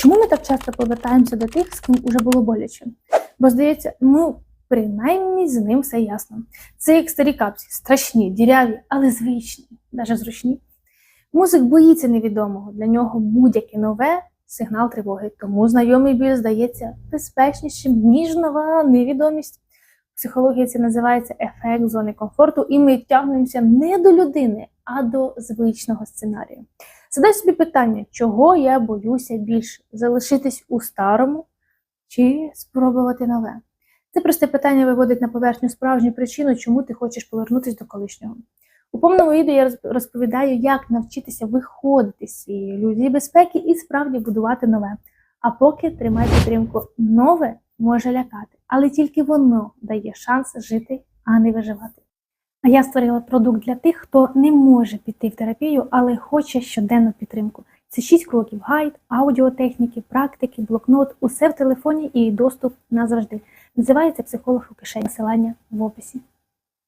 Чому ми так часто повертаємося до тих, з ким уже було боляче? Бо здається, ну, принаймні з ним все ясно. Це як старі капці, страшні, діряві, але звичні, навіть зручні. Музик боїться невідомого, для нього будь-яке нове сигнал тривоги, тому знайомий біль здається безпечнішим, ніж нова невідомість. Психології це називається ефект зони комфорту, і ми тягнемося не до людини, а до звичного сценарію. Задай собі питання, чого я боюся більше: залишитись у старому чи спробувати нове? Це просте питання виводить на поверхню справжню причину, чому ти хочеш повернутися до колишнього. У повному відео я розповідаю, як навчитися виходити з цієї ілюзії безпеки і справді будувати нове. А поки тримай підтримку, нове може лякати, але тільки воно дає шанс жити, а не виживати. А я створила продукт для тих, хто не може піти в терапію, але хоче щоденну підтримку. Це 6 кроків: гайд, аудіотехніки, практики, блокнот, усе в телефоні і доступ назавжди. Називається психолог у кишені. Посилання в описі.